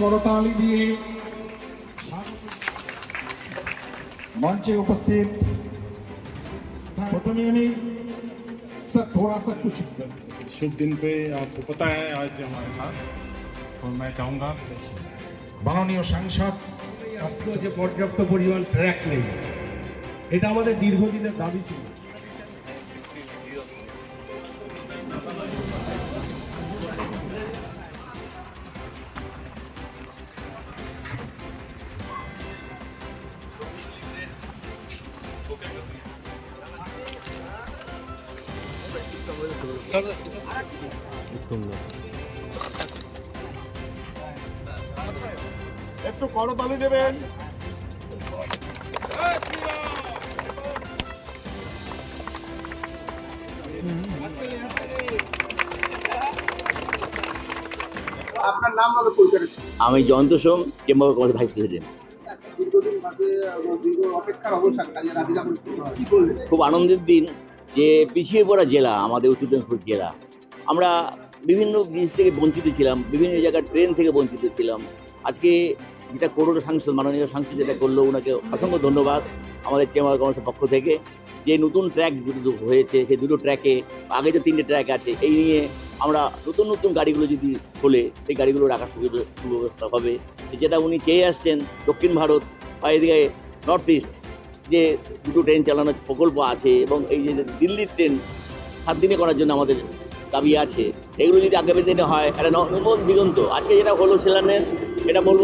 করতালি দিয়ে मंच उपस्थित प्रथम यानी सर थोड़ा सा कुछ शुभ दिन पे आपको पता है आज हमारे साथ तो मैं चाहूँगा মাননীয় সাংসদ রাষ্ট্র যে পর্যাপ্ত পরিমাণ ট্র্যাক নেই এটা আমাদের দীর্ঘদিনের দাবি ছিল একটু করতালি দেবেন। আপনার নাম আমি Jayanta Som chamber commerce vice president. খুব আনন্দের দিন। যে পিছিয়ে পড়া জেলা, আমাদের উত্তর দিনাজপুর জেলা। আমরা বিভিন্ন জিনিস থেকে বঞ্চিত ছিলাম, বিভিন্ন জায়গার ট্রেন থেকে বঞ্চিত ছিলাম। আজকে যেটা করোনা সাংসদ, মাননীয় সাংসদ যেটা করল, ওনাকে অসংখ্য ধন্যবাদ আমাদের চেম্বার কমার্সের পক্ষ থেকে। যে নতুন ট্র্যাক দুটো হয়েছে, সেই দুটো ট্র্যাকে, আগে যে তিনটে ট্র্যাক আছে, এই নিয়ে আমরা নতুন নতুন গাড়িগুলো যদি খোলে, সেই গাড়িগুলো রাখার সুব্যবস্থা হবে। যেটা উনি চেয়ে আসছেন দক্ষিণ ভারত বা এদিকে নর্থ ইস্ট যে দুটো ট্রেন চালানোর প্রকল্প আছে এবং এই যে দিল্লির ট্রেন সাত দিনে করার জন্য আমাদের দাবি আছে, এগুলো যদি আগামী দিনে হয়, একটা নতুন দিগন্ত, আজকে যেটা হলো শিলান্যাস এটা বলব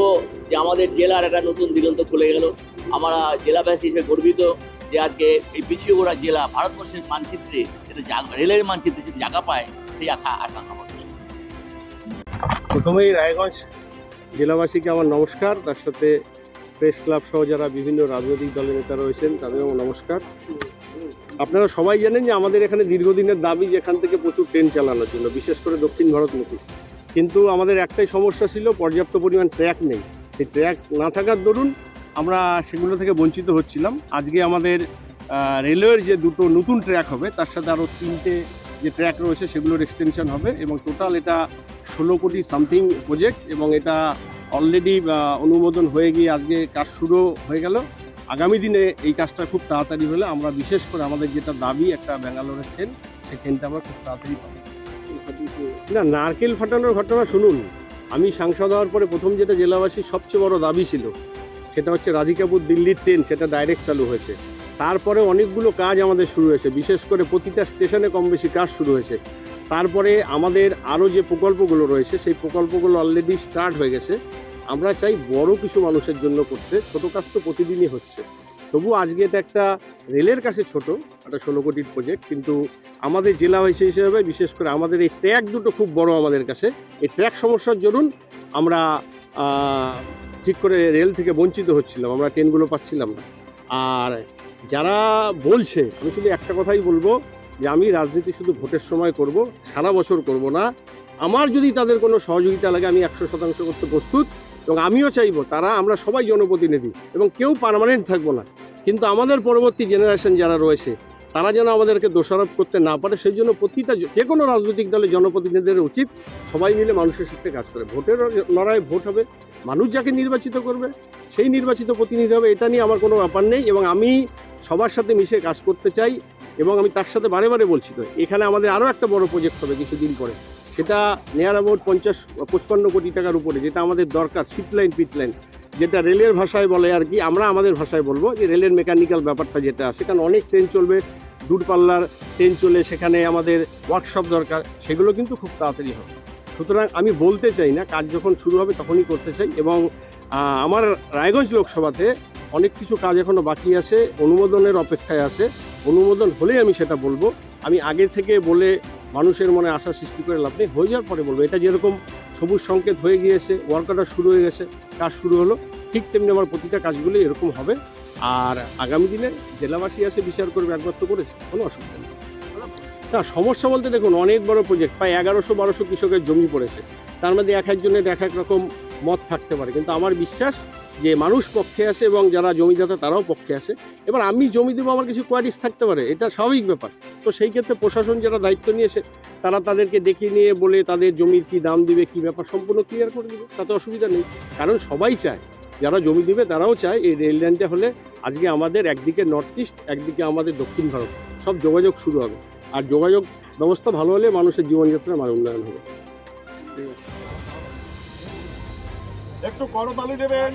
যে আমাদের জেলার একটা নতুন দিগন্ত খুলে গেল। আমরা জেলাবাসী হিসেবে গর্বিত যে আজকে এই পিছিয়ে পড়া জেলা ভারতবর্ষের মানচিত্রে, যেটা রেলের মানচিত্রে যে জায়গা পায়, সেই আশা আশা আমাদের প্রথমেই রায়গঞ্জ জেলাবাসীকে আমার নমস্কার, তার সাথে প্রেস ক্লাব সহ যারা বিভিন্ন রাজনৈতিক দলের নেতা রয়েছেন, তাদেরও নমস্কার। আপনারা সবাই জানেন যে আমাদের এখানে দীর্ঘদিনের দাবি যেখান থেকে প্রচুর ট্রেন চালানোর জন্য, বিশেষ করে দক্ষিণ ভারতমুখী। কিন্তু আমাদের একটাই সমস্যা ছিল, পর্যাপ্ত পরিমাণ ট্র্যাক নেই। সেই ট্র্যাক না থাকার দরুন আমরা সেগুলো থেকে বঞ্চিত হচ্ছিলাম। আজকে আমাদের রেলওয়ের যে দুটো নতুন ট্র্যাক হবে, তার সাথে আরও তিনটে যে ট্র্যাক রয়েছে, সেগুলোর এক্সটেনশন হবে এবং টোটাল এটা ষোলো কোটি সামথিং প্রজেক্ট এবং এটা অলরেডি অনুমোদন হয়ে গিয়ে আজকে কাজ শুরু হয়ে গেল। আগামী দিনে এই কাজটা খুব তাড়াতাড়ি হলে আমরা বিশেষ করে আমাদের যেটা দাবি একটা ব্যাঙ্গালোরের ট্রেন সেই ট্রেনটা আমরা খুব তাড়াতাড়ি পাবো। না, নারকেল ফাটানোর ঘটনা শুনুন। আমি সাংসদ হওয়ার পরে প্রথম যেটা জেলাবাসীর সবচেয়ে বড় দাবি ছিল, সেটা হচ্ছে রাধিকাপুর দিল্লির ট্রেন সেটা ডাইরেক্ট চালু হয়েছে। তারপরে অনেকগুলো কাজ আমাদের শুরু হয়েছে, বিশেষ করে প্রতিটা স্টেশনে কম বেশি কাজ শুরু হয়েছে। তারপরে আমাদের আরও যে প্রকল্পগুলো রয়েছে, সেই প্রকল্পগুলো অলরেডি স্টার্ট হয়ে গেছে। আমরা চাই বড় কিছু মানুষের জন্য করতে ছোটো কাজ তো প্রতিদিনই হচ্ছে। তবু আজকে এটা একটা রেলের কাছে ছোট, একটা ষোলো কোটির প্রজেক্ট কিন্তু আমাদের জেলা হয়েছে হিসেবে, বিশেষ করে আমাদের এই ট্র্যাক দুটো খুব বড় আমাদের কাছে। এই ট্র্যাক সমস্যার জন্য আমরা ঠিক করে রেল থেকে বঞ্চিত হচ্ছিলাম, আমরা ট্রেনগুলো পাচ্ছিলাম না। আর যারা বলছে, আমি শুধু একটা কথাই বলব, যে আমি রাজনীতি শুধু ভোটের সময় করব, সারা বছর করব না। আমার যদি তাদের কোনো সহযোগিতা লাগে, আমি একশো শতাংশ করতে প্রস্তুত। এবং আমিও চাইব তারা আমরা সবাই জনপ্রতিনিধি এবং কেউ পার্মানেন্ট থাকব না। কিন্তু আমাদের পরবর্তী জেনারেশন যারা রয়েছে, তারা যেন আমাদেরকে দোষারোপ করতে না পারে, সেই জন্য প্রতিটা যে কোনো রাজনৈতিক দলের জনপ্রতিনিধিদের উচিত সবাই মিলে মানুষের সাথে কাজ করে। ভোটের লড়াই ভোট হবে, মানুষ যাকে নির্বাচিত করবে, সেই নির্বাচিত প্রতিনিধি হবে, এটা নিয়ে আমার কোনো ব্যাপার নেই এবং আমি সবার সাথে মিশে কাজ করতে চাই এবং আমি তার সাথে বারে বারে বলছি তো, এখানে আমাদের আরও একটা বড় প্রজেক্ট হবে কিছুদিন পরে। সেটা নেয়ার অ্যাবাউট পঞ্চাশ, পঁচপান্ন কোটি টাকার উপরে, যেটা আমাদের দরকার সিট লাইন পিট লাইন যেটা রেলের ভাষায় বলে আর কি, আমরা আমাদের ভাষায় বলব, যে রেলের মেকানিক্যাল ব্যাপারটা যেটা সেখানে অনেক ট্রেন চলবে, দূরপাল্লার ট্রেন চলে সেখানে আমাদের ওয়ার্কশপ দরকার, সেগুলো কিন্তু খুব তাড়াতাড়ি হবে। সুতরাং আমি বলতে চাই না, কাজ যখন শুরু হবে তখনই করতে চাই, এবং আমার রায়গঞ্জ লোকসভাতে অনেক কিছু কাজ এখনও বাকি আছে, অনুমোদনের অপেক্ষায় আছে, অনুমোদন হলেই আমি সেটা বলব। আমি আগে থেকে বলে মানুষের মনে আশা সৃষ্টি করে লাভ নেই। হয়ে যাওয়ার পরে বলব, এটা যেরকম সবুজ সংকেত হয়ে গিয়েছে ওয়ার্কারটা শুরু হয়ে গেছে, কাজ শুরু হলো, ঠিক তেমনি আমার প্রতিটা কাজগুলো এরকম হবে। আর আগামী দিনে জেলাবাসী আছে, বিচার করবে তো করেছে, কোনো অসুবিধা নেই। না, সমস্যা বলতে দেখুন, অনেক বড় প্রজেক্ট প্রায় এগারোশো, বারোশো কৃষকের জমি পড়েছে। তার মধ্যে এক একজনের এক এক রকম মত থাকতে পারে। কিন্তু আমার বিশ্বাস যে মানুষ পক্ষে আছে এবং যারা জমিদাতা তারাও পক্ষে আছে এবার আমি জমি দেবো, আমার কিছু কোয়ারিস থাকতে পারে। এটা স্বাভাবিক ব্যাপার। তো সেই ক্ষেত্রে প্রশাসন যারা দায়িত্ব নিয়েছে তারা তাদেরকে ডেকে নিয়ে বলে তাদের জমির কি দাম দিবে, কি ব্যাপার সম্পূর্ণ ক্লিয়ার করে দেবে। তাতে অসুবিধা নেই। কারণ সবাই চায়। যারা জমি দিবে, তারাও চায় এই রেল লাইনটা হলে আজকে আমাদের একদিকে নর্থ ইস্ট একদিকে আমাদের দক্ষিণ ভারত। সব যোগাযোগ শুরু হবে। আর যোগাযোগ ব্যবস্থা ভালো হলে মানুষের জীবনযাত্রার মান উন্নয়ন হবে। একটু করতালি দেবেন।